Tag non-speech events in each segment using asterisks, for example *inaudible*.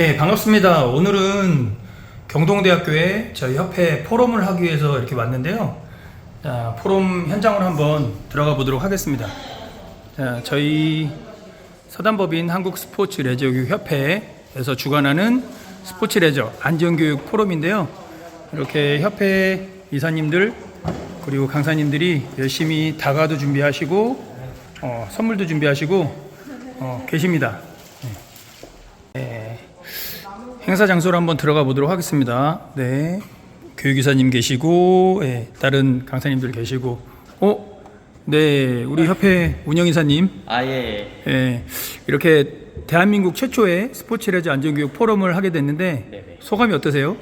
네, 반갑습니다. 오늘은 경동대학교에 저희 협회 포럼을 하기 위해서 이렇게 왔는데요. 자, 포럼 현장으로 한번 들어가 보도록 하겠습니다. 자, 저희 서단법인 한국 스포츠 레저 교육 협회에서 주관하는 스포츠 레저 안전 교육 포럼인데요. 이렇게 협회 이사님들 그리고 강사님들이 열심히 다가도 준비하시고 어, 선물도 준비하시고 어, 계십니다. 행사 장소로 한번 들어가 보도록 하겠습니다. 네. 교육이사님 계시고, 예, 다른 강사님들 계시고, 어? 네, 우리 협회 운영이사님, 아 예. 예, 이렇게 대한민국 최초의 스포츠 레저 안전교육 포럼을 하게 됐는데, 네네. 소감이 어떠세요?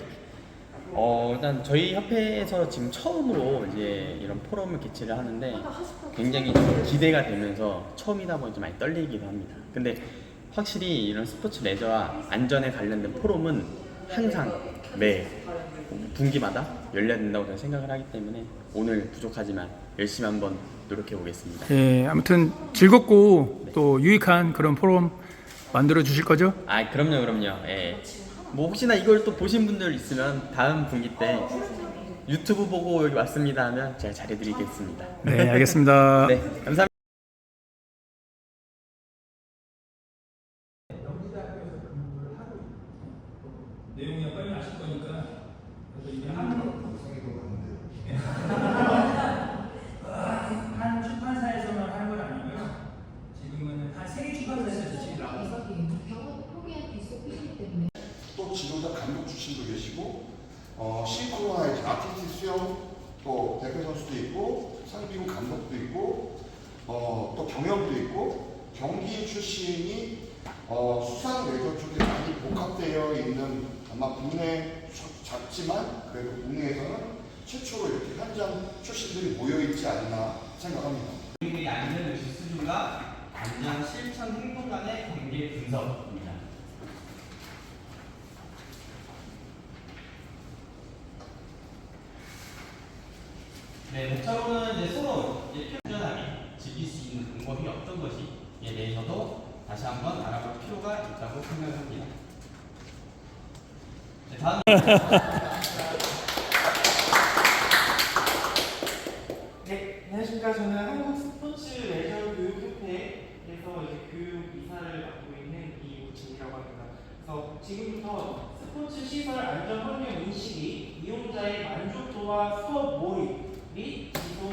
어 일단 저희 협회에서 지금 처음으로 이제 이런 포럼을 개최를 하는데 굉장히 좀 기대가 되면서 처음이다 보니 좀 많이 떨리기도 합니다. 근데 확실히 이런 스포츠 레저와 안전에 관련된 포럼은 항상 매 분기마다 열려야 된다고 저는 생각을 하기 때문에 오늘 부족하지만 열심히 한번 노력해 보겠습니다. 예, 아무튼 즐겁고 또 유익한 그런 포럼 만들어 주실 거죠? 아 그럼요 그럼요 예. 뭐 혹시나 이걸 또 보신 분들 있으면 다음 분기 때 유튜브 보고 여기 왔습니다 하면 제가 잘해드리겠습니다 네, 알겠습니다. *laughs* 네 감사합니다 내용이 빨리 아실 거니까 그래서 이게 한, 한 출판사에서만 하는 건 아니고요. 지금은 또 지도자 감독 출신도 계시고 어, 싱크로나이즈 아티스트 수영 또 대표 선수도 있고 상비군 감독도 있고 어, 또 경영도 있고 경기 출신이 어, 수상 레저 쪽에 많이 복합되어 있는 아마 국내 수- 작지만 그래도 국내에서는 최초로 이렇게 현장 출신들이 모여 있지 않나 생각합니다. 안전 의식 수준과 안전 실천 행동 간의 관계 분석입니다. 네, 목적으로는 이제 서로 이제 안전하게 즐길 수 있는 방법이 어떤 것이에 대해서도 다시 한번 알아볼 필요가 있다고 생각합니다. 네, 다음 네, 안녕하십니까. 저는 한국 스포츠 레저 교육 협회에서 이제 교육 이사를 맡고 있는 이우진이라고 합니다. 그래서 지금부터 스포츠 시설 안전 환경 인식이 이용자의 만족도와 수업 몰입 및 지속,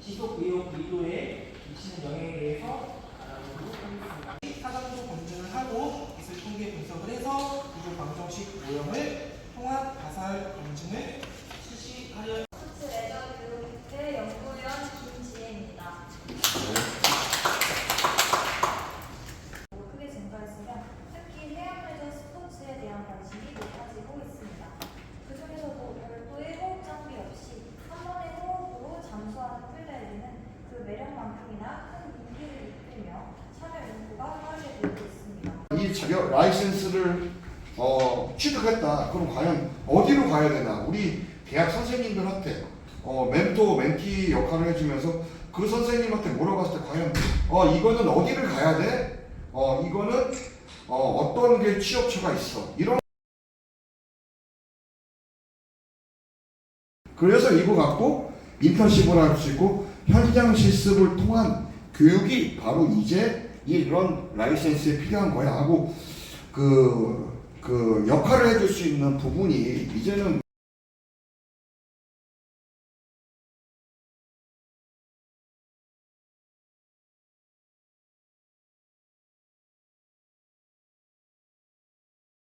지속 의욕 미도에 미치는 영향에 대해서 알아보도록 하겠습니다. 사전도 검증을 하고 기술 통계 분석을 해서 구조 방정식 모형을 통합 가설 검증을 실시하려 스포츠 레저 교육회 연구위원 김지혜입니다. 크게 증가했으며 특히 해양 레저 스포츠에 대한 관심이 높아지고 있습니다. 그 중에서도 별도의 호흡 장비 없이 한 번의 호흡으로 잠수하는 플레이는 그 매력만큼이나 큰 인기를 이끌며 참여 연구가 빠르게 되고 있습니다. 이 자격 라이센스를 어, 취득했다. 그럼 과연 어디로 가야 되나? 우리 대학 선생님들한테 어, 멘토, 멘티 역할을 해주면서 그 선생님한테 물어봤을 때 과연 어, 이거는 어디를 가야 돼? 어, 이거는 어, 어떤 게 취업처가 있어? 이런 그래서 이거 갖고 인턴십을 할 수 있고 현장 실습을 통한 교육이 바로 이제 이런 라이센스에 필요한 거야 하고 그, 그 역할을 해줄 수 있는 부분이 이제는